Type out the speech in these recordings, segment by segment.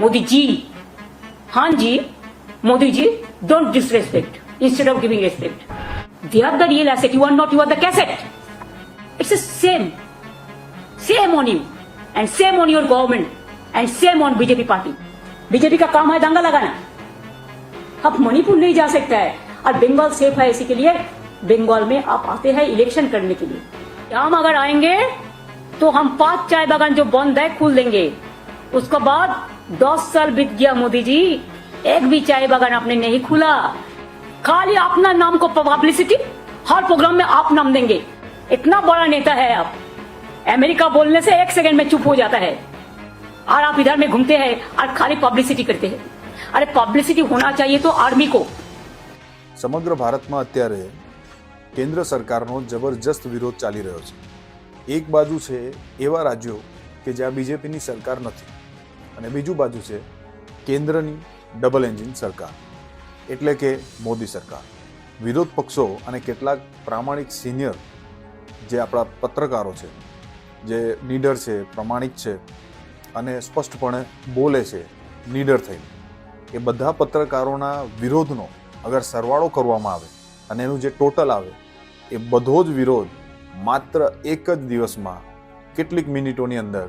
मोदी जी। हाँ जी, Modi ji don't disrespect instead of giving respect they are the real asset you are not you are the cassette it's same same on you and same on your government and same on BJP party BJP का काम है दंगा लगाना। आप मणिपुर नहीं जा सकता है, और बंगाल सेफ़ है इसी के लिए, बंगाल में आप आते हैं इलेक्शन करने के लिए। हम अगर आएँगे तो हम पाँच चाय बागान जो बंद है, खुल देंगे। उसके बाद दस साल बीत गया मोदी जी एक भी चाय बागान आपने नहीं खुला खाली अपना नाम को पब्लिसिटी हर प्रोग्राम में आप नाम देंगे इतना बड़ा नेता है आप अमेरिका बोलने से एक सेकंड में चुप हो जाता है और आप इधर में घूमते हैं और खाली पब्लिसिटी करते हैं अरे पब्लिसिटी होना चाहिए तो आर्मी को સમગ્ર ભારતમાં અત્યારે કેન્દ્ર સરકારનો જબરજસ્ત વિરોધ ચાલી રહ્યો છે એક બાજુ છે એવા રાજ્યો કે જ્યાં બીજેપીની સરકાર નથી અને બીજું બાજુ છે કેન્દ્રની ડબલ એન્જિન સરકાર. એટલે કે મોદી સરકાર. વિરોધ પક્ષો અને કેટલાક પ્રામાણિક સિનિયર જે આપણા પત્રકારો છે, જે નીડર છે, પ્રમાણિક છે અને સ્પષ્ટપણે બોલે છે નીડર થઈને, એ બધા પત્રકારોના વિરોધનો અગર સરવાળો કરવામાં આવે અને એનું જે ટોટલ આવે, એ બધો જ વિરોધ માત્ર એક જ દિવસમાં કેટલીક મિનિટોની અંદર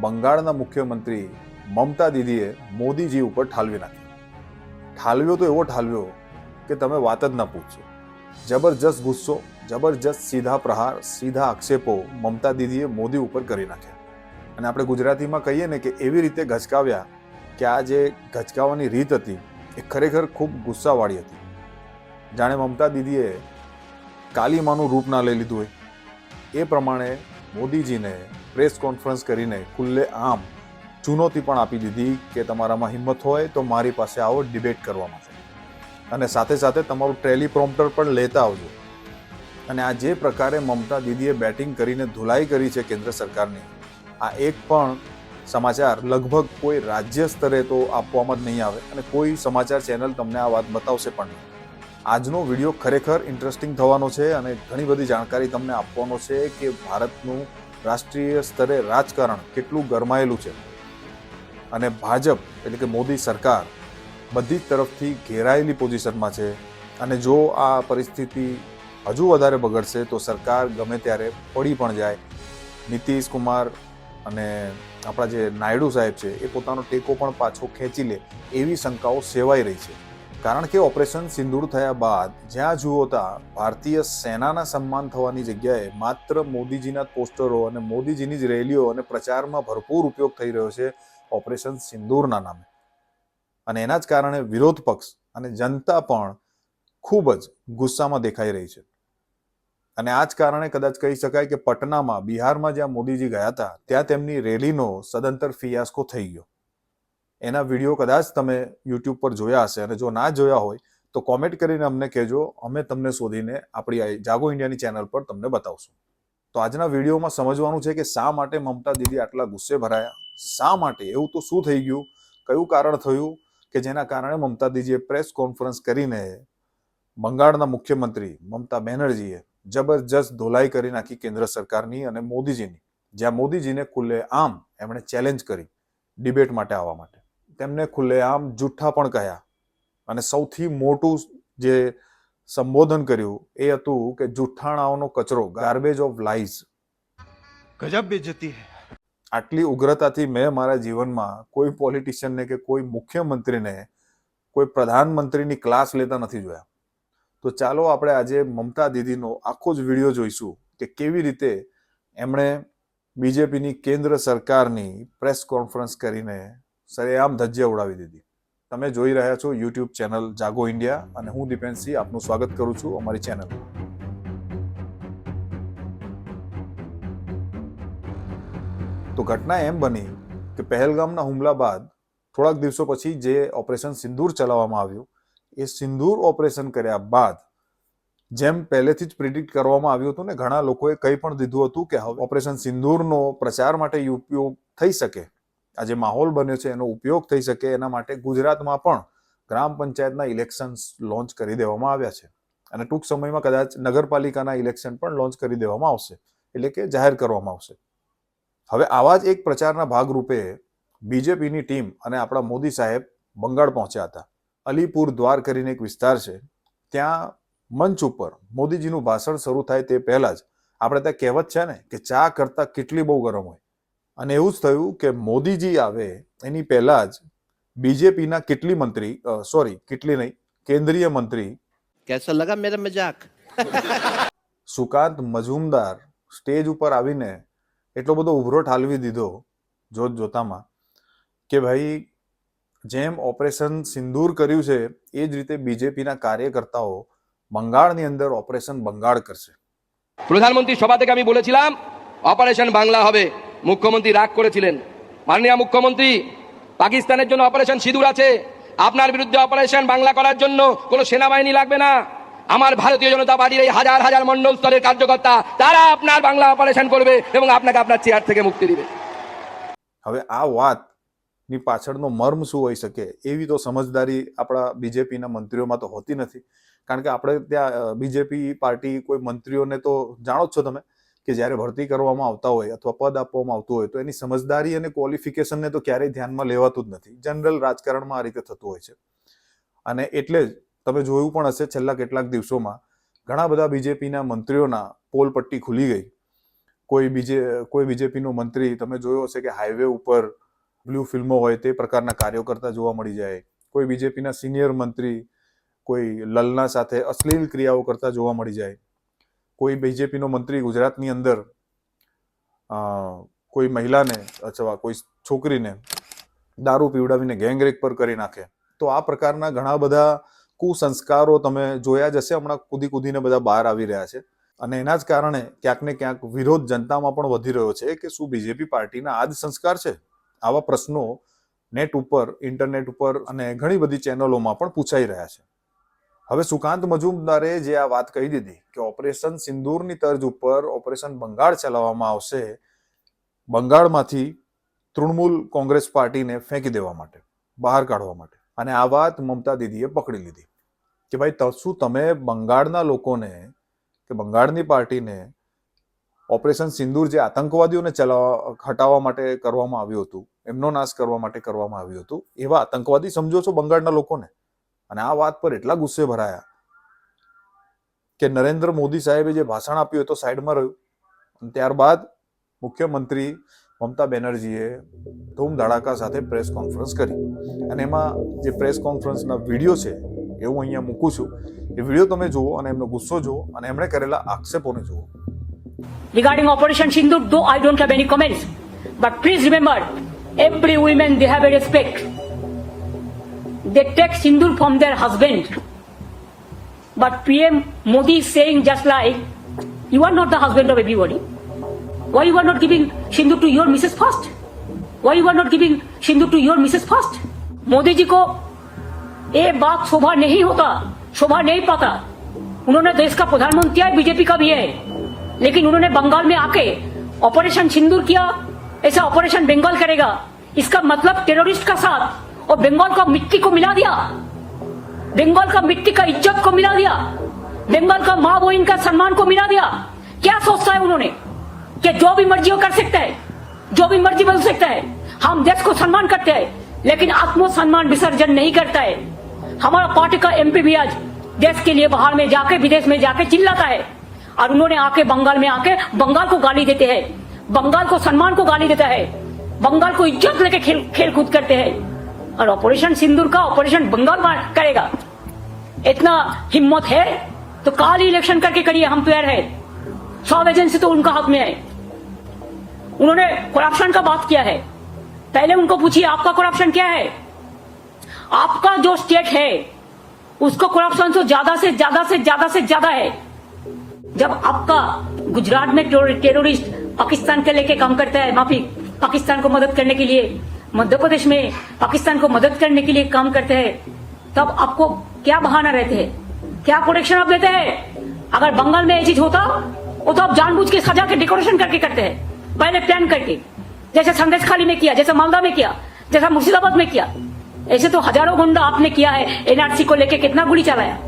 બંગાળના મુખ્યમંત્રી મમતા દીદીએ મોદીજી ઉપર ઠાલવી નાખ્યો ઠાલવ્યો તો એવો ઠાલવ્યો કે તમે વાત જ ના પૂછશો જબરજસ્ત ગુસ્સો, જબરજસ્ત સીધા પ્રહાર, સીધા આક્ષેપો મમતા દીદીએ મોદી ઉપર કરી નાખ્યા. અને આપણે ગુજરાતીમાં કહીએ ને કે એવી રીતે ગચકાવ્યા કે આ જે ગચકાવવાની રીત હતી એ ખરેખર ખૂબ ગુસ્સાવાળી હતી. જાણે મમતા દીદીએ કાલીમાનું રૂપ ના લઈ લીધું હોય. એ પ્રમાણે મોદીજીને પ્રેસ કોન્ફરન્સ કરીને ખુલ્લે આમ ચુનૌતી પણ આપી દીધી કે તમારામાં હિંમત હોય તો મારી પાસે આવો ડિબેટ કરવા માટે અને સાથે સાથે તમારું ટેલી પ્રોમ્પ્ટર પણ લેતા આવજો. અને આ જે પ્રકારે મમતા દીદીએ બેટિંગ કરીને ધુલાઈ કરી છે કેન્દ્ર સરકારની, આ એક પણ સમાચાર લગભગ કોઈ રાજ્ય સ્તરે તો આપવામાં જ નહીં આવે અને કોઈ સમાચાર ચેનલ તમને આ વાત બતાવશે પણ નહીં. આજનો વીડિયો ખરેખર ઇન્ટરેસ્ટિંગ થવાનો છે અને ઘણી બધી જાણકારી તમને આપવાનો છે કે ભારતનું રાષ્ટ્રીય સ્તરે રાજકારણ કેટલું ગરમાયેલું છે. અને ભાજપ, એટલે કે મોદી સરકાર, બધી જ તરફથી ઘેરાયેલી પોઝિશનમાં છે. અને જો આ પરિસ્થિતિ હજુ વધારે બગડશે, તો સરકાર ગમે ત્યારે પડી પણ જાય. નીતિશ કુમાર અને આપણા જે નાયડુ સાહેબ છે, એ પોતાનો ટેકો પણ પાછો ખેંચી લે, એવી શંકાઓ સેવાઈ રહી છે. કારણ કે ઓપરેશન સિંદૂર થયા બાદ જ્યાં જુઓ ત્યાં ભારતીય સેનાના સન્માન થવાની જગ્યાએ માત્ર મોદીજીના પોસ્ટરો અને મોદીજીની જ રેલીઓ અને પ્રચારમાં ભરપૂર ઉપયોગ થઈ રહ્યો છે. ઓપરેશન સિંદૂરના નામે. અને એના જ કારણે વિરોધ પક્ષ અને જનતા પણ ખૂબ જ ગુસ્સામાં દેખાઈ રહી છે. અને આ જ કારણે કદાચ કહી શકાય કે પટનામાં, બિહારમાં જ્યાં મોદીજી ગયા હતા, ત્યાં તેમની રેલીનો સદંતર ફિયાસ્કો થઈ ગયો. એના વીડિયો કદાચ તમે યુટ્યુબ પર જોયા હશે અને જો ના જોયા હોય, તો કોમેન્ટ કરીને અમને કહેજો. અમે તમને શોધીને આપણી જાગો ઇન્ડિયાની ચેનલ પર તમને બતાવશું. તો આજના વિડીયોમાં સમજવાનું છે કે શા માટે મમતા દીદી આટલા ગુસ્સે ભરાયા? શા માટે? એવું તો શું થઈ ગયું? કયું કારણ થયું કે જેના કારણે મમતા દીદીએ પ્રેસ કોન્ફરન્સ કરીને બંગાળના મુખ્યમંત્રી મમતા બેનર્જીએ જબરજસ્ત ધોલાઈ કરી નાખી કેન્દ્ર સરકારની અને મોદીજીની. જ્યાં મોદીજીને ખુલ્લે આમ એમણે ચેલેન્જ કરી ડિબેટ માટે આવવા માટે. તેમને ખુલ્લેઆમ જુઠ્ઠા પણ કહ્યા. અને સૌથી મોટું જે સંબોધન કર્યું એ હતું કે જુઠ્ઠાણાઓનો કચરો ગાર્બેજ ઓફ લાઈઝ ગજબ બેજતી હે. આટલી ઉગ્રતાથી મેં મારા જીવનમાં કોઈ પોલિટિશિયનને કે કોઈ મુખ્યમંત્રીને કોઈ પ્રધાનમંત્રીની ક્લાસ લેતા નથી જોયા. તો ચાલો આપણે આજે મમતા દીદીનો આખો જ વીડિયો જોઈશું કે કેવી રીતે એમણે બીજેપીની કેન્દ્ર સરકારની પ્રેસ કોન્ફરન્સ કરીને સરેઆમ ધજ્જે ઉડાવી દીધી. તમે જોઈ રહ્યા છો યુટ્યુબ ચેનલ જાગો ઇન્ડિયા અને હું દીપેન્દ્રસિંહ આપનું સ્વાગત કરું છું અમારી ચેનલ. તો ઘટના એમ બની કે પહેલગામના હુમલા બાદ થોડાક દિવસો પછી જે ઓપરેશન સિંદૂર ચલાવવામાં આવ્યું, એ સિંદૂર ઓપરેશન કર્યા બાદ જેમ પહેલેથી જ પ્રિડિક્ટ કરવામાં આવ્યું હતું ને, ઘણા લોકોએ કંઈ પણ દીધું હતું કે હવે ઓપરેશન સિંદૂરનો પ્રચાર માટે ઉપયોગ થઈ શકે. આ જે માહોલ બન્યો છે એનો ઉપયોગ થઈ શકે એના માટે ગુજરાતમાં પણ ગ્રામ પંચાયતના ઇલેક્શન્સ લોન્ચ કરી દેવામાં આવ્યા છે. અને ટૂંક સમયમાં કદાચ નગરપાલિકાના ઇલેક્શન પણ લોન્ચ કરી દેવામાં આવશે. એટલે કે જાહેર કરવામાં આવશે. હવે આવા જ એક પ્રચારના ભાગરૂપે બીજેપીની ટીમ અને આપણા મોદી સાહેબ બંગાળ પહોંચ્યા હતા. અલીપુર દ્વાર કરીને એક વિસ્તાર છે. ત્યાં મંચ ઉપર મોદીજીનું ભાષણ શરૂ થાય તે પહેલા જ આપણે ત્યાં કહેવત છે ને કે ચા કરતા કેટલી બહુ ગરમ હોય. અને એવું જ થયું કે મોદીજી આવે એની પહેલાં જ બીજેપીના કેટલી મંત્રી સોરી કેટલી નહીં કેન્દ્રીય મંત્રી કેસા લગા મેરા મજાક. સુકાંત મજુમદાર સ્ટેજ ઉપર આવીને એટલો બધો ઉભરો ઠાલવી દીધો જોત જોતામાં કે ભાઈ જેમ ઓપરેશન સિંદૂર કર્યું છે એ જ રીતે બીજેપીના કાર્યકર્તાઓ બંગાળની અંદર ઓપરેશન બંગાળ કરશે. প্রধানমন্ত্রী সভা থেকে আমি বলেছিলাম অপারেশন বাংলা হবে মুখ্যমন্ত্রী রাগ করেছিলেন মাননীয় মুখ্যমন্ত্রী পাকিস্তানের জন্য অপারেশন সিঁদুর আছে আপনার বিরুদ্ধে অপারেশন বাংলা করার জন্য কোনো সেনাবাহিনী লাগবে না আমার ভারতীয় জনতা পার্টির এই হাজার হাজার মন্ডল স্তরের কার্যকর্তা তারা আপনার বাংলা অপারেশন করবে এবং আপনাকে আপনার চেয়ার থেকে মুক্তি দিবে હવે આ વાતની પાછળનો મર્મ શું હોઈ શકે એવી તો સમજદારી આપણા બીજેપીના મંત્રીઓમાં તો હોતી નથી કારણ કે આપણે ત્યાં બીજેપી પાર્ટી કોઈ મંત્રીઓને તો જાણો જ છો તમે કે જ્યારે ભરતી કરવામાં આવતા હોય અથવા પદ આપવામાં આવતું હોય, તો એની સમજદારી અને ક્વોલિફિકેશનને તો ક્યારેય ધ્યાનમાં લેવાતું જ નથી. જનરલ રાજકારણમાં આ રીતે થતું હોય છે. અને એટલે જ તમે જોયું પણ હશે છેલ્લા કેટલાક દિવસોમાં, ઘણા બધા બીજેપીના મંત્રીઓના પોલ પટ્ટી ખુલી ગઈ. કોઈ બીજે, કોઈ બીજેપીનો મંત્રી, તમે જોયો હશે કે હાઈવે ઉપર બ્લુ ફિલ્મો હોય તે પ્રકારના કાર્યો કરતા જોવા મળી જાય. કોઈ બીજેપીના સિનિયર મંત્રી, કોઈ લલના સાથે અશ્લીલ ક્રિયાઓ કરતા જોવા મળી જાય. કોઈ બીજેપીનો મંત્રી ગુજરાતની અંદર કોઈ મહિલાને અથવા કોઈ છોકરીને દારૂ પીવડાવીને ગેંગરેપ પર કરી નાખે, તો આ પ્રકારના ઘણા બધા કુસંસ્કારો તમે જોયા જ હશે. હમણાં કૂદી કૂદીને બધા બહાર આવી રહ્યા છે. અને એના જ કારણે ક્યાંક ને ક્યાંક વિરોધ જનતામાં પણ વધી રહ્યો છે કે શું બીજેપી પાર્ટીના આ જ સંસ્કાર છે? આવા પ્રશ્નો નેટ ઉપર, ઇન્ટરનેટ ઉપર અને ઘણી બધી ચેનલોમાં પણ પૂછાઈ રહ્યા છે. હવે સુકાંત મજુમદારે જે આ વાત કહી દીધી કે ઓપરેશન સિંદૂરની તર્જ ઉપર ઓપરેશન બંગાળ ચલાવવામાં આવશે, બંગાળમાંથી તૃણમૂલ કોંગ્રેસ પાર્ટીને ફેંકી દેવા માટે, બહાર કાઢવા માટે. અને આ વાત મમતા દીદીએ પકડી લીધી કે ભાઈ શું તમે બંગાળના લોકોને કે બંગાળની પાર્ટીને ઓપરેશન સિંદૂર જે આતંકવાદીઓને ચલાવવા, હટાવવા માટે કરવામાં આવ્યું હતું, એમનો નાશ કરવા માટે કરવામાં આવ્યું હતું, એવા આતંકવાદી સમજો છો બંગાળના લોકોને? અને આ વાત પર એટલા ગુસ્સે ભરાયા કે નરેન્દ્ર મોદી સાહેબે જે ભાષણ આપ્યું એ તો સાઈડમાં રહ્યું. અને ત્યારબાદ મુખ્યમંત્રી મમતા બેનર્જીએ ધૂમ ધડાકા સાથે પ્રેસ કોન્ફરન્સ કરી. અને એમાં જે પ્રેસ કોન્ફરન્સના વીડિયો છે એ હું અહીંયા મૂકું છું. એ વીડિયો તમે જુઓ અને એમનો ગુસ્સો જુઓ અને એમણે કરેલા આક્ષેપોને જુઓ. Regarding operation Sindur, do I don't have any comments but please remember every woman they have a respect. They take Sindur from their husband. But PM Modi is saying just like, you are not the husband of everybody. Why you are not giving Sindur to your Mrs. first? Why you are not giving Sindur to your Mrs. first? Modi ji को ये बात शोभा नहीं होता शोभा नहीं पाता उन्होंने देश का प्रधानमंत्री है बीजेपी का भी है लेकिन उन्होंने बंगाल में आके ऑपरेशन सिंदूर किया ऐसा ऑपरेशन बंगाल करेगा इसका मतलब टेररिस्ट का साथ और बंगाल का मिट्टी को मिला दिया। बंगाल का मिट्टी का इज़्ज़त को मिला दिया। बंगाल का माँ बहन का सम्मान को मिला दिया। क्या सोचता है उन्होंने कि जो भी मर्ज़ी वो कर सकता है, जो भी मर्ज़ी बन सकता है, हम देश को सम्मान करते हैं, लेकिन आत्म सम्मान विसर्जन नहीं करता है। हमारा पार्टी का एमपी भी आज देश के लिए बाहर में जाके, विदेश में जाके चिल्लाता है। और उन्होंने आके बंगाल में आके बंगाल को गाली देते हैं। बंगाल को सम्मान को गाली देता है। बंगाल को इज़्ज़त लेके खेल खेल कूद करते हैं। और ऑपरेशन सिंदूर का ऑपरेशन बंगाल करेगा। इतना हिम्मत है तो काल इलेक्शन करके करिए, हम तैयार है। सब एजेंसी तो उनका हाथ में है। उन्होंने करप्शन का बात किया है। पहले उनको पूछिए, आपका करप्शन क्या है? आपका जो स्टेट है, उसको करप्शन तो ज़्यादा से ज़्यादा से ज़्यादा से ज़्यादा है। जब आपका गुजरात में टेरो- टेररिस्ट पाकिस्तान के लेके काम करता है, माफ़ी, पाकिस्तान को मदद करने के लिए मध्य प्रदेश में पाकिस्तान को मदद करने के लिए काम करते हैं, तब आपको क्या बहाना रहते हैं? क्या प्रोटेक्शन आप देते हैं? अगर बंगाल में ये चीज़ होता, वो तो आप जानबूझ के सजा के डेकोरेशन करके करते हैं। पहले प्लान करके, जैसे संदेश खाली में किया, जैसे मालदा में किया, जैसा मुर्शिदाबाद में किया। ऐसे तो हज़ारों गुंडा आपने किया है एनआरसी को लेके कितना गोली चलाया?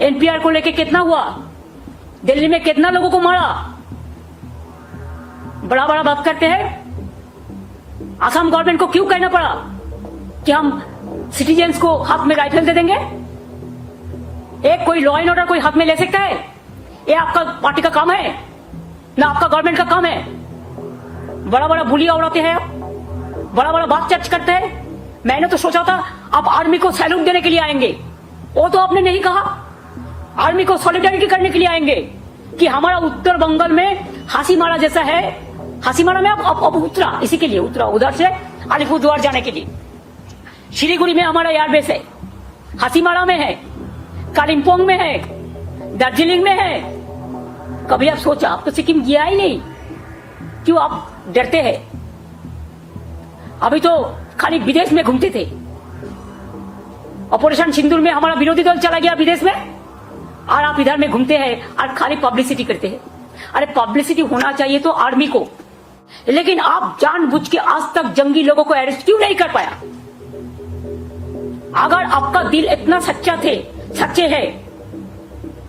एनपीआर को लेके कितना हुआ? दिल्ली में कितना लोगों को मारा? बड़ा बड़ा बात करते हैं। आसाम गवर्नमेंट को क्यों कहना पड़ा? कि हम सिटीजन्स को हाथ में राइफल दे देंगे? एक कोई लॉ एंड ऑर्डर कोई हाथ में ले सकता है? ये आपका पार्टी का काम है। ना आपका गवर्नमेंट का काम है। बड़ा बड़ा बुलिया उड़ाते हैं आप। बड़ा बड़ा बात चर्च करते हैं। मैंने तो सोचा था, आप आर्मी को सैल्यूट देने के लिए आएँगे। वो तो आपने नहीं कहा। आर्मी को सॉलिडारिटी करने के लिए आएँगे। कि हमारा उत्तर बंगाल में हासीमारा जैसा है। हासीमारा में अब, अब, अब उतरा। इसी के लिए उतरा। उधर से अलीपुरद्वार जाने के लिए। शिलीगुड़ी में हमारा एयरबेस है। हासीमारा में है। कालिम्पोंग में है। दार्जिलिंग में है। कभी आप सोचा आप तो सिक्किम गया ही नहीं। क्यों आप डरते हैं? अभी तो खाली विदेश में घूमते थे। ऑपरेशन सिंदूर में हमारा विरोधी दल चला गया विदेश में। और आप इधर में घूमते हैं और खाली पब्लिसिटी करते हैं। अरे पब्लिसिटी होना चाहिए तो आर्मी को। लेकिन आप जानबूझ के आज तक जंगी लोगों को अरेस्ट क्यों नहीं कर पाया? अगर आपका दिल इतना सच्चा थे, सच्चे है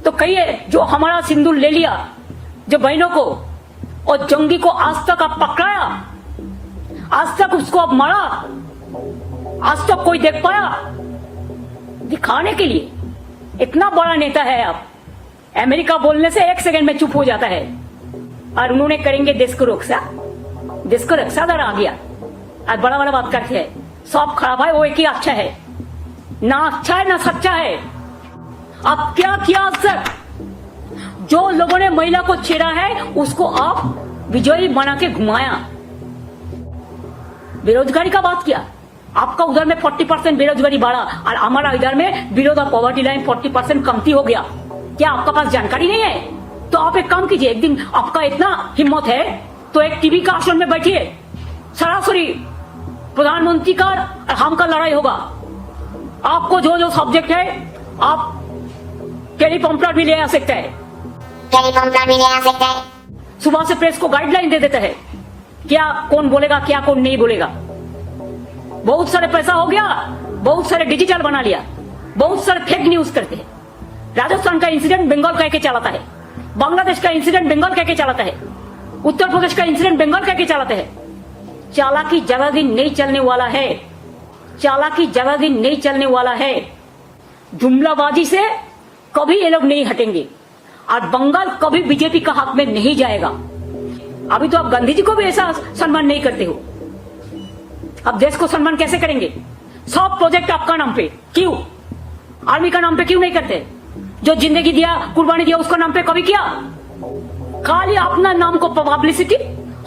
तो कहिए जो हमारा सिंदूर ले लिया, जो बहनों को और जंगी को आज तक आप पकड़ाया, आज तक उसको आप मारा, आज तक कोई देख पाया? दिखाने के लिए इतना बड़ा नेता है आप। अमेरिका बोलने से एक सेकंड में चुप हो जाता है। और उन्होंने करेंगे देश को रोक देश को रक्षादार आ गया। और बड़ा बड़ा बात करते हैं। सब खराब है, वो एक ही अच्छा है। ना अच्छा है, ना सच्चा है। अब क्या किया तक जो लोगों ने महिला को छेड़ा है, उसको आप विजयी बना के घुमाया। बेरोजगारी का बात किया। आपका उधर में 40 परसेंट बेरोजगारी बढ़ा और हमारा इधर में below the poverty line 40 percent कमती हो गया। क्या आपका पास जानकारी नहीं है? तो आप एक काम कीजिए, एक दिन आपका इतना हिम्मत है तो एक टीवी का आसन में बैठिए। सरासरी प्रधानमंत्री का और हम का लड़ाई होगा। आपको जो जो सब्जेक्ट है आप टेलीपम्पटर भी ले आ सकते हैं। भी ले आ सकता है। सुबह से प्रेस को गाइडलाइन दे देते हैं क्या कौन बोलेगा क्या कौन नहीं बोलेगा। बहुत सारे पैसा हो गया बहुत सारे डिजिटल बना लिया बहुत सारे फेक न्यूज़ करते हैं। राजस्थान का इंसिडेंट बंगाल कह के चलाता है बांग्लादेश का इंसिडेंट बंगाल कह के चलाता है। उत्तर प्रदेश का इंसिडेंट बंगाल कह के चलाते हैं। चालाकी ज़्यादा दिन नहीं चलने वाला है। चालाकी ज़्यादा दिन नहीं चलने वाला है। जुमलाबाजी से कभी ये लोग नहीं हटेंगे। और बंगाल कभी बीजेपी का हाथ में नहीं जाएगा। अभी तो आप गांधी जी को भी ऐसा सम्मान नहीं करते हो। अब देश को सम्मान कैसे करेंगे? सब प्रोजेक्ट आपका नाम पे। क्यों? आर्मी का नाम पे क्यों नहीं करते? जो ज़िंदगी दिया, कुर्बानी दिया, उसका नाम पे कभी किया? खाली अपना नाम को पब्लिसिटी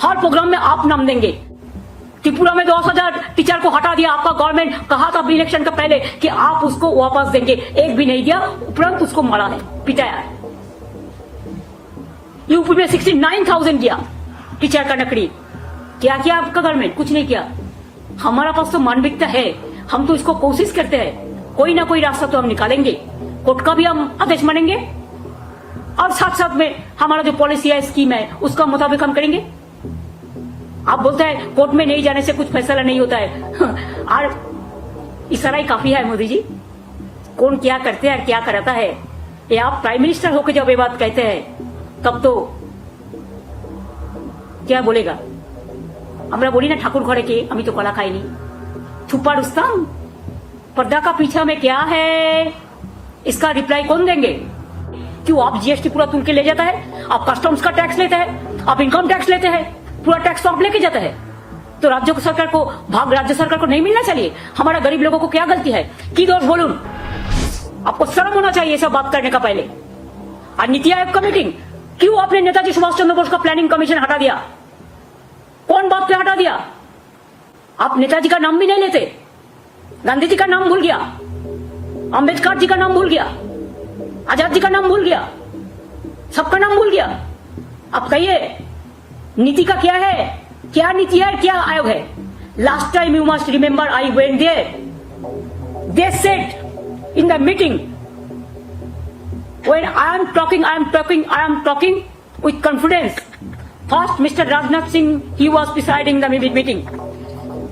हर प्रोग्राम में आप नाम देंगे। त्रिपुरा में दस हज़ार टीचर को हटा दिया, आपका गवर्नमेंट कहा था इलेक्शन का पहले कि आप उसको वापस देंगे। एक भी नहीं दिया, उपरांत उसको मारा है, पिटाया है। यूपी में सिक्सटी नाइन थाउज़ेंड दिया टीचर का नकड़ी क्या किया आपका गवर्नमेंट कुछ नहीं किया। हमारा पास तो मानविकता है, हम तो इसको कोशिश करते हैं। कोई ना कोई रास्ता तो हम निकालेंगे। कोर्ट का भी हम आदेश मानेंगे। और साथ साथ में हमारा जो पॉलिसी है स्कीम है उसका मुताबिक हम करेंगे आप बोलते हैं कोर्ट में नहीं जाने से कुछ फैसला नहीं होता है और इशारा ही काफी है मोदी जी कौन क्या करते हैं और क्या कराता है ये आप प्राइम मिनिस्टर होकर जब ये बात कहते हैं तब तो क्या बोलेगा আমরা বলি না ঠাকুর ঘরে কে আমি তো কলা খাইনি छुपा रुस्तम पर्दा का पीछा में क्या है इसका रिप्लाई कौन देंगे क्यों? आप जीएसटी पूरा तुल के ले जाता है? आप कस्टम्स का टैक्स लेते हैं? आप इनकम टैक्स लेते हैं? पूरा टैक्स तो आप लेके जाता है। तो राज्य को सरकार को, भाग, राज्य सरकार को नहीं मिलना चाहिए? हमारा गरीब लोगों को क्या गलती है? की दोष बोलून आपको शर्म होना चाहिए सब बात करने का पहले। और नीति आयोग का मीटिंग क्यों आपने नेताजी सुभाष चंद्र बोस का प्लानिंग कमीशन हटा दिया? कौन बात पे हटा दिया? आप नेताजी का नाम भी नहीं लेते। गांधी जी का नाम भूल गया। अंबेडकर जी का नाम भूल गया। आजाद जी का नाम भूल गया सबका नाम भूल गया अब कहिए नीति का क्या है क्या नीति है क्या आयोग है last time you must remember I went there they sat in the meeting when I am talking, I am talking, I am talking with confidence. First, Mr. Rajnath Singh, he was presiding the meeting.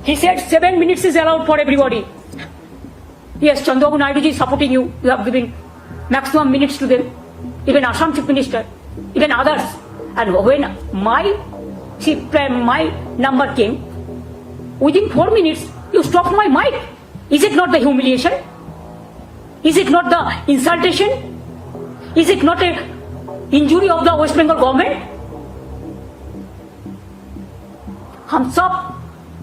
He said seven minutes is allowed for everybody. Yes, Chandrababu Naidu ji is supporting you. You have given maximum minutes to them. Even Assam Chief Minister, even others. And when my chief, my number came, within four minutes, you stopped my mic. Is it not the humiliation? Is it not the insultation? Is it not a injury of the West Bengal government? हम सब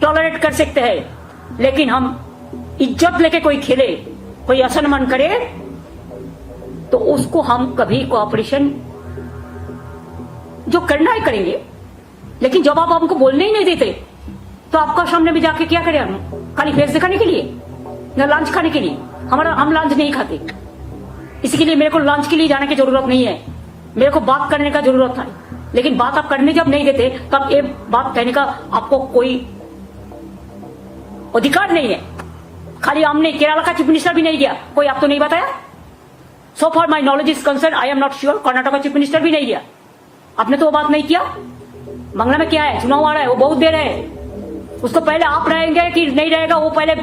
tolerate कर सकते हैं लेकिन हम इज्जत लेके कोई खेले कोई असम्मान करे तो उसको हम कभी कोऑपरेशन जो करना है करेंगे। लेकिन जब आप हमको बोलने ही नहीं देते तो आपका सामने में जाके क्या करें हम? खाली फेस दिखाने के लिए? न लंच खाने के लिए? हमारा, हम लंच नहीं खाते। इसी के लिए मेरे को लंच के लिए जाने की ज़रूरत नहीं है। मेरे को बात करने का ज़रूरत है लेकिन बात आप करने जब नहीं देते, तब ये बात कहने का आपको कोई अधिकार नहीं है। खाली हमने केरला का चीफ मिनिस्टर भी नहीं दिया। कोई आप तो नहीं बताया? So for my knowledge is concern I am not sure Karnataka का चीफ मिनिस्टर भी नहीं दिया आपने तो वो बात नहीं किया। बांग्ला में क्या है? चुनाव आ रहा है, वो बहुत देर है। उसको पहले आप रहेंगे कि नहीं रहेगा, वो पहले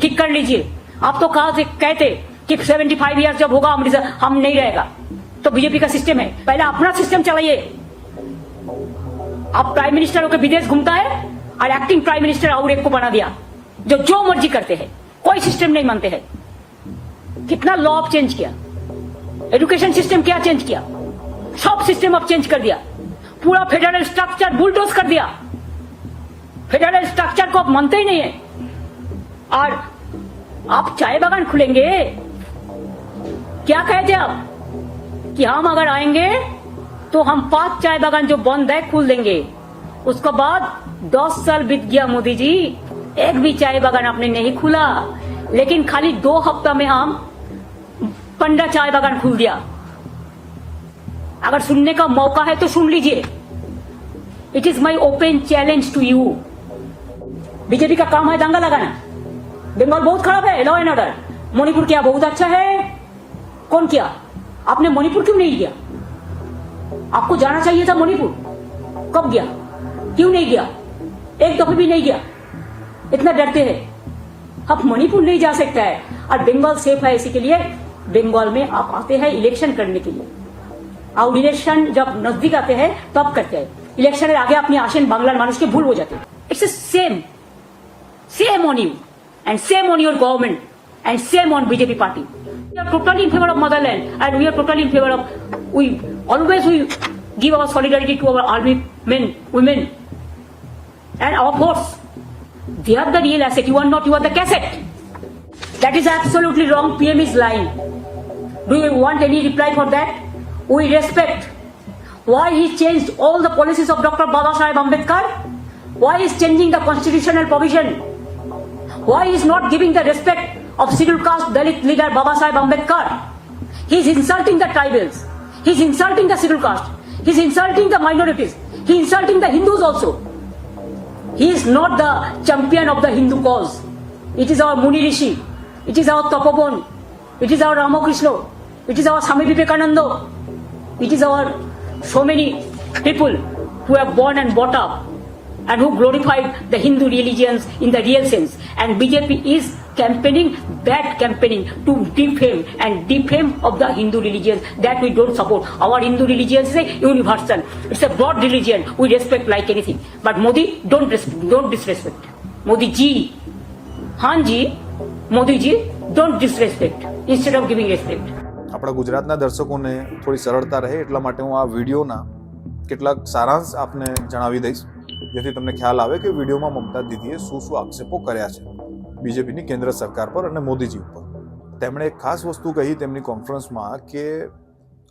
ठीक कर लीजिए। आप तो कहा कहते कि 75 फाइव ईयर्स जब होगा अमृतसर हम नहीं रहेगा। तो बीजेपी का सिस्टम है। पहले अपना सिस्टम चलाइए। आप प्राइम मिनिस्टर होकर विदेश घूमता है और एक्टिंग प्राइम मिनिस्टर और एक को बना दिया। जो जो मर्ज़ी करते हैं। कोई सिस्टम नहीं मानते हैं। कितना लॉ आप चेंज किया। एजुकेशन सिस्टम क्या चेंज किया? सब सिस्टम आप चेंज कर दिया। पूरा फेडरल स्ट्रक्चर बुलडोज कर दिया। फेडरल स्ट्रक्चर को आप मानते ही नहीं है। और आप चाय बागान खुलेंगे? क्या कहते आप? कि हम अगर आएँगे तो हम पाँच चाय बागान जो बंद है, खोल देंगे। उसके बाद दस साल बीत गया मोदी जी, एक भी चाय बागान आपने नहीं खुला। लेकिन खाली दो हफ़्ता में हम पंद्रह चाय बागान खुल दिया। अगर सुनने का मौका है तो सुन लीजिए। It is my open challenge to you BJP का काम है दंगा लगाना। बंगाल बहुत खराब है लॉ एंड ऑर्डर मणिपुर क्या, बहुत अच्छा है? कौन किया? आपने मणिपुर क्यों नहीं किया? आपको जाना चाहिए था मणिपुर। कब गया? क्यों नहीं गया? एक दफे भी नहीं गया। इतना डरते हैं। आप मणिपुर नहीं जा सकता है। और बंगाल सेफ़ है इसी के लिए। बंगाल में आप आते हैं इलेक्शन करने के लिए और इलेक्शन जब नजदीक आते हैं तब करते हैं इलेक्शन आगे अपनी आसेन बांग्लार মানুষ के भूल हो जाते it's same same on you and same on your government and same on BJP party. We are totally in favor of motherland and we are totally in favor of we always we give our solidarity to our army men, women and our force. They are the real asset. You are not, you are the cassette. That is absolutely wrong. PM is lying. Do you want any reply for that? We respect. Why he changed all the policies of Dr. Baba Sahib Ambedkar? Why is changing the constitutional provision? Why is not giving the respect of scheduled caste Dalit leader Baba Sahib Ambedkar? He is insulting the tribals. He is insulting the scheduled caste. He is insulting the minorities. He insulting the Hindus also. He is not the champion of the Hindu cause. It is our Muni Rishi. It is our Tapobon. It is our Ramakrishna. It is our Swami Vivekananda. It is our so many people who have born and brought up and who glorified the Hindu religions in the real sense. And BJP is campaigning bad campaigning to defame and defame of the Hindu religions that we don't support. Our Hindu religion is a universal. It's a broad religion. We respect like anything. But Modi, don't don't disrespect. Modi ji, Han Modi ji, don't disrespect instead of giving respect. આપણા ગુજરાતના દર્શકોને થોડી સરળતા રહે એટલા માટે હું આ વિડીયોના કેટલાક સારાંશ આપને જણાવી દઈશ. જેથી તમને ખ્યાલ આવે કે વિડીયોમાં મમતા દીદીએ શું શું આક્ષેપો કર્યા છે બીજેપીની કેન્દ્ર સરકાર પર અને મોદીજી ઉપર. તેમણે એક ખાસ વસ્તુ કહી તેમની કોન્ફરન્સમાં કે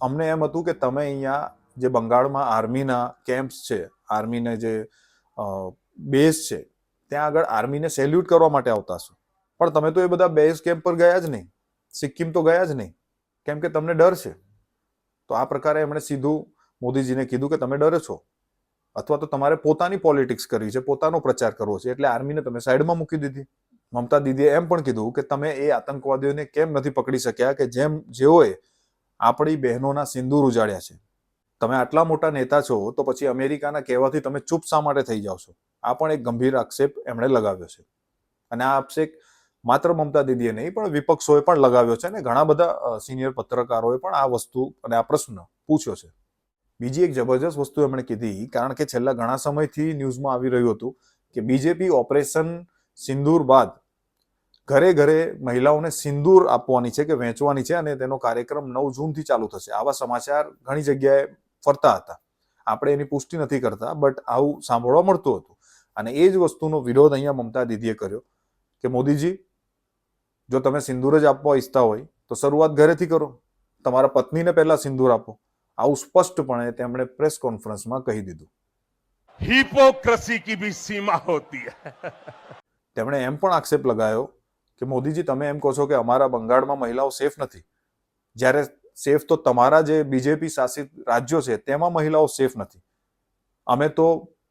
અમને એમ હતું કે તમે અહીંયા જે બંગાળમાં આર્મીના કેમ્પ્સ છે, આર્મીને જે બેઝ છે, ત્યાં આગળ આર્મીને સેલ્યુટ કરવા માટે આવતા છો પણ તમે તો એ બધા બેઝ કેમ્પ પર ગયા જ નહીં. સિક્કિમ તો ગયા જ નહીં. કેમ કે તમને ડર છે. તો આ પ્રકારે એમણે સીધું મોદીજીને કીધું કે તમે ડરે છો. અથવા તો તમારે પોતાની પોલિટિક્સ કરવી છે, પોતાનો પ્રચાર કરવો છે. એટલે આર્મીને તમે સાઈડમાં મૂકી દીધી. મમતા દીદીએ એમ પણ કીધું કે તમે એ આતંકવાદીઓને કેમ નથી પકડી શક્યા કે જેમ જેઓએ આપણી બહેનોના સિંદૂર ઉજાડ્યા છે. તમે આટલા મોટા નેતા છો, તો પછી અમેરિકાના કહેવાથી તમે ચૂપ શા માટે થઈ જાઓ છો? આ પણ એક ગંભીર આક્ષેપ એમણે લગાવ્યો છે. અને આ આક્ષેપ માત્ર મમતા દીદીએ નહીં, પણ વિપક્ષોએ પણ લગાવ્યો છે અને ઘણા બધા સિનિયર પત્રકારોએ પણ આ વસ્તુ અને આ પ્રશ્ન પૂછ્યો છે. બીજી એક જબરજસ્ત વસ્તુ એમણે કીધી, કારણ કે છેલ્લા ઘણા સમયથી ન્યૂઝમાં આવી રહ્યું હતું કે બીજેપી ઓપરેશન સિંદૂર બાદ ઘરે ઘરે મહિલાઓને સિંદૂર આપવાની છે કે વહેંચવાની છે અને તેનો કાર્યક્રમ નવ જૂનથી ચાલુ થશે. આવા સમાચાર ઘણી જગ્યાએ ફરતા હતા. આપણે એની પુષ્ટિ નથી કરતા, બટ આવું સાંભળવા મળતું હતું. અને એ જ વસ્તુનો વિરોધ અહીંયા મમતા દીદીએ કર્યો કે મોદીજી જો તમે સિંદૂર જ આપવા ઈચ્છતા હોય તો શરૂઆત ઘરેથી કરો. તમારા પત્નીને પહેલા સિંદૂર આપો. આવું સ્પષ્ટપણે તેમણે પ્રેસ કોન્ફરન્સમાં કહી દીધું. હિપોક્રસી કી ભી સીમા હોતી તેમણે એમ પણ આક્ષેપ લગાયો કે મોદીજી તમે એમ કહો છો કે અમારા બંગાળમાં મહિલાઓ સેફ નથી. જ્યારે સેફ તો તમારા જે બીજેપી શાસિત રાજ્યો છે તેમાં મહિલાઓ સેફ નથી. અમે તો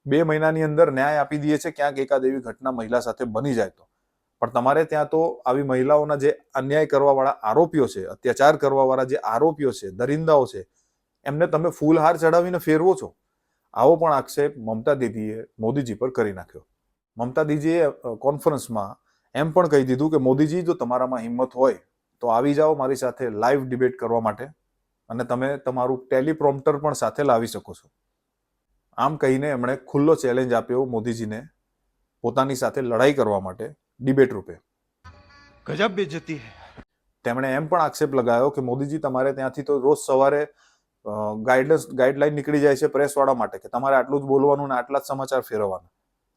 બે મહિનાની અંદર ન્યાય આપી દઈએ છીએ ક્યાંક એકાદ એવી ઘટના મહિલા સાથે બની જાય તો. પણ તમારે ત્યાં તો આવી મહિલાઓના જે અન્યાય કરવાવાળા આરોપીઓ છે, અત્યાચાર કરવાવાળા જે આરોપીઓ છે, દરિંદાઓ છે, એમને તમે ફૂલહાર ચડાવીને ફેરવો છો. આવો પણ આક્ષેપ મમતા દીદીએ મોદીજી પર કરી નાખ્યો. મમતા દીદીએ કોન્ફરન્સમાં એમ પણ કહી દીધું કે, મોદીજી, જો તમારામાં હિંમત હોય, તો આવી જાઓ મારી સાથે લાઈવ ડિબેટ કરવા માટે અને તમે તમારું ટેલિપ્રોમ્પ્ટર પણ સાથે લાવી શકો છો. આમ કહીને એમણે ખુલ્લો ચેલેન્જ આપ્યો મોદીજીને પોતાની સાથે લડાઈ કરવા માટે. ડિબેટ રૂપે. ગજબ બેજતી હે. તેમણે એમ પણ આક્ષેપ લગાવ્યો કે મોદીજી તમારે ત્યાંથી તો રોજ સવારે ગાઈડન્સ ગાઈડલાઈન નીકળી જાય છે પ્રેસવાળા માટે કે તમારે આટલું જ બોલવાનું ને આટલા જ સમાચાર ફેરવવાના.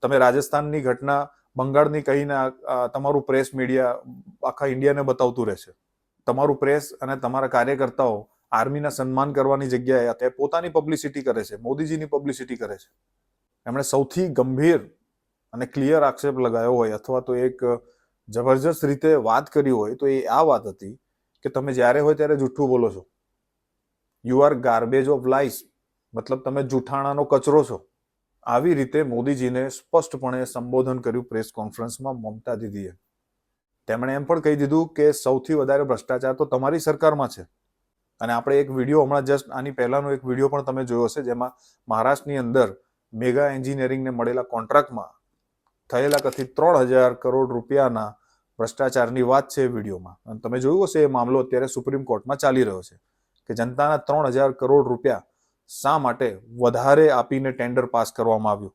તમે રાજસ્થાનની ઘટના બંગાળની કહીને તમારું પ્રેસ મીડિયા આખા ઇન્ડિયાને બતાવતું રહેશે. તમારું પ્રેસ અને તમારા કાર્યકર્તાઓ આર્મીના સન્માન કરવાની જગ્યાએ અત્યારે પોતાની પબ્લિસિટી કરે છે મોદીજીની પબ્લિસિટી કરે છે. એમણે સૌથી ગંભીર અને ક્લિયર આક્ષેપ લગાવ્યો હોય અથવા તો એક જબરજસ્ત રીતે વાત કરી હોય, તો એ આ વાત હતી કે તમે જ્યારે હોય ત્યારે જૂઠું બોલો છો. You are garbage of lies મતલબ તમે જૂઠાણાનો કચરો છો. આવી રીતે મોદીજીને સ્પષ્ટપણે સંબોધન કર્યું પ્રેસ કોન્ફરન્સમાં મમતા દીદીએ. તેમણે એમ પણ કહી દીધું કે સૌથી વધારે ભ્રષ્ટાચાર તો તમારી સરકારમાં છે. અને આપણે એક વીડિયો હમણાં જસ્ટ આની પહેલાનો એક વીડિયો પણ તમે જોયો હશે, જેમાં મહારાષ્ટ્રની અંદર મેગા એન્જિનિયરિંગને મળેલા કોન્ટ્રાક્ટમાં થયેલા કથિત ત્રણ હજાર કરોડ રૂપિયાના ભ્રષ્ટાચારની વાત છે વિડીયોમાં. અને તમે જોયું હશે એ મામલો અત્યારે સુપ્રીમ કોર્ટમાં ચાલી રહ્યો છે કે જનતાના ત્રણ હજાર કરોડ રૂપિયા શા માટે વધારે આપીને ટેન્ડર પાસ કરવામાં આવ્યું?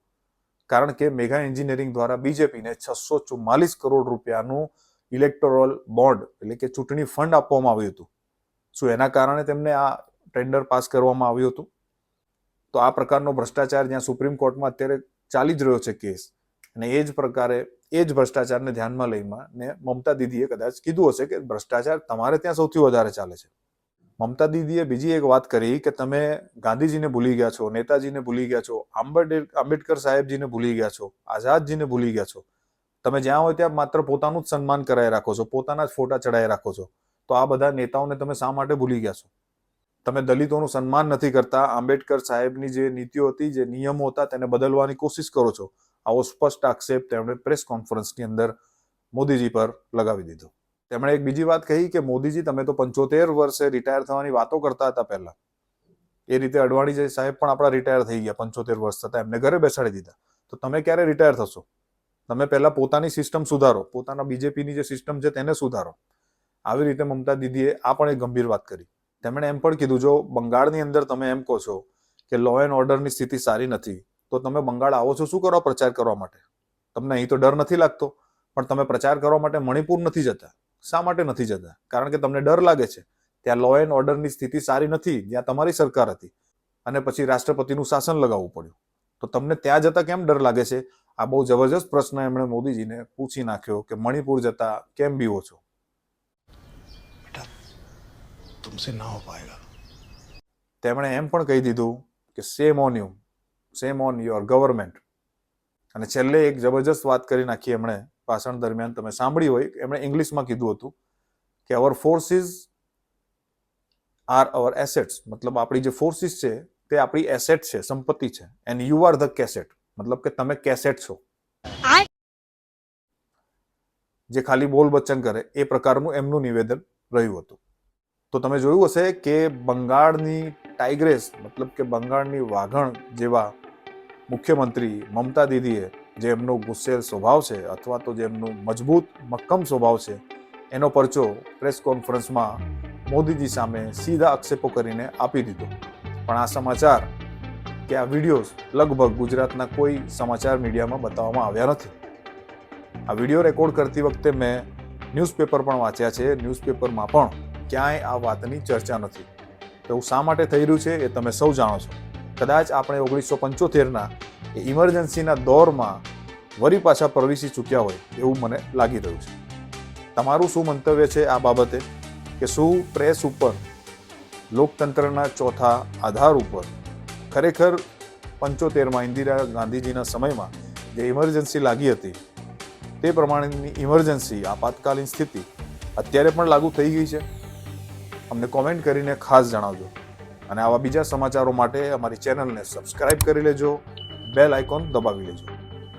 કારણ કે મેગા એન્જિનિયરિંગ દ્વારા બીજેપીને છસો ચુમ્માલીસ કરોડ રૂપિયાનું ઇલેક્ટોરલ બોન્ડ, એટલે કે ચૂંટણી ફંડ આપવામાં આવ્યું હતું. શું એના કારણે તેમને આ ટેન્ડર પાસ કરવામાં આવ્યું હતું? તો આ પ્રકારનો ભ્રષ્ટાચાર જ્યાં સુપ્રીમ કોર્ટમાં અત્યારે ચાલી જ રહ્યો છે કેસ અને એ જ પ્રકારે એ જ ભ્રષ્ટાચારને ધ્યાનમાં લઈને ને મમતા દીદીએ કદાચ કીધું હશે કે ભ્રષ્ટાચાર તમારે ત્યાં સૌથી વધારે ચાલે છે. મમતા દીદીએ બીજી એક વાત કરી કે તમે ગાંધીજીને ભૂલી ગયા છો, નેતાજીને ભૂલી ગયા છો, આંબેડ, આંબેડકર સાહેબજીને ભૂલી ગયા છો, આઝાદજીને ભૂલી ગયા છો. તમે જ્યાં હોય ત્યાં માત્ર પોતાનું જ સન્માન કરાવી રાખો છો, પોતાના જ ફોટા ચડાવી રાખો છો. તો આ બધા નેતાઓને તમે શા માટે ભૂલી ગયા છો? તમે દલિતોનું સન્માન નથી કરતા, આંબેડકર સાહેબની જે નીતિઓ હતી, જે નિયમો હતા, તેને બદલવાની કોશિશ કરો છો. આવો સ્પષ્ટ આક્ષેપ તેમણે પ્રેસ કોન્ફરન્સની અંદર મોદીજી પર લગાવી દીધો. તેમણે એક બીજી વાત કહી કે, મોદીજી, તમે તો પંચોતેર વર્ષે રિટાયર થવાની વાતો કરતા હતા પહેલા. એ રીતે અડવાણી સાહેબ પણ આપણા રિટાયર થઈ ગયા પંચોતેર વર્ષ થતા. એમને ઘરે બેસાડી દીધા. તો તમે ક્યારે રિટાયર થશો? તમે પહેલા પોતાની સિસ્ટમ સુધારો. પોતાના બીજેપીની જે સિસ્ટમ છે તેને સુધારો. આવી રીતે મમતા દીદીએ આ પણ એક ગંભીર વાત કરી. તેમણે એમ પણ કીધું, જો બંગાળની અંદર તમે એમ કહો છો કે લો એન્ડ ઓર્ડરની સ્થિતિ સારી નથી તો તમે બંગાળ આવો છો શું કરો પ્રચાર કરવા માટે? તમને અહીં તો ડર નથી લાગતો પણ તમે પ્રચાર કરવા માટે મણિપુર નથી જતા. શા માટે નથી જતા? કારણ કે તમને ડર લાગે છે. ત્યાં લો એન્ડ ઓર્ડરની સ્થિતિ સારી નથી જ્યાં તમારી સરકાર હતી. અને પછી રાષ્ટ્રપતિનું શાસન લગાવવું પડ્યું. તો તમને ત્યાં જતા કેમ ડર લાગે છે? આ બહુ જબરજસ્ત પ્રશ્ન એમણે મોદીજીને પૂછી નાખ્યો કે મણિપુર જતા કેમ બીવો છો? બેટા તુમસે ના હો તેમણે એમ પણ કહી દીધું કે same on you same on your government અને છેલ્લે એક જબરજસ્ત વાત કરી નાખી એમણે ભાષણ દરમિયાન તમે સાંભળી હોય એમણે ઇંગ્લિશમાં કીધું હતું કે our forces are our assets મતલબ આપણી જે ફોર્સિસ છે તે આપણી એસેટ છે સંપત્તિ છે. And you are the cassette મતલબ કે તમે કેસેટ છો. જે ખાલી બોલ બચ્ચન કરે એ પ્રકારનું એમનું નિવેદન રહ્યું હતું. તો તમે જોયું હશે કે બંગાળની ટાઈગ્રેસ મતલબ કે બંગાળની વાઘણ જેવા મુખ્યમંત્રી મમતા દીદીએ જે એમનો ગુસ્સેલ સ્વભાવ છે અથવા તો જે એમનું મજબૂત, મક્કમ સ્વભાવ છે, એનો પરચો પ્રેસ કોન્ફરન્સમાં મોદીજી સામે સીધા આક્ષેપો કરીને આપી દીધો. પણ આ સમાચાર કે આ વિડીયોઝ લગભગ ગુજરાતના કોઈ સમાચાર મીડિયામાં બતાવવામાં આવ્યા નથી. આ વીડિયો રેકોર્ડ કરતી વખતે મેં ન્યૂઝપેપર પણ વાંચ્યા છે. ન્યૂઝપેપરમાં પણ ક્યાંય આ વાતની ચર્ચા નથી. તો એવું શા માટે થઈ રહ્યું છે એ તમે સૌ જાણો છો. કદાચ આપણે ઓગણીસો પંચોતેરના એ ઇમરજન્સીના દોરમાં વરી પાછા પ્રવેશી ચૂક્યા હોય એવું મને લાગી રહ્યું છે. તમારું શું મંતવ્ય છે આ બાબતે? કે શું પ્રેસ ઉપર લોકતંત્રના ચોથા આધાર ઉપર ખરેખર પંચોતેરમાં ઇન્દિરા ગાંધીજીના સમયમાં જે ઇમરજન્સી લાગી હતી, તે પ્રમાણેની ઇમરજન્સી આપાતકાલીન સ્થિતિ અત્યારે પણ લાગુ થઈ ગઈ છે? અમને કોમેન્ટ કરીને ખાસ જણાવજો. અને આવા બીજા સમાચારો માટે અમારી ચેનલને સબસ્ક્રાઇબ કરી લેજો. બેલ આઇકોન દબાવી લેજો.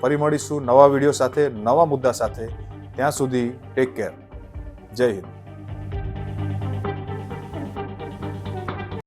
ફરી મળીશું નવા વીડિયો સાથે, નવા મુદ્દા સાથે. ત્યાં સુધી ટેક કેર જય હિન્દ.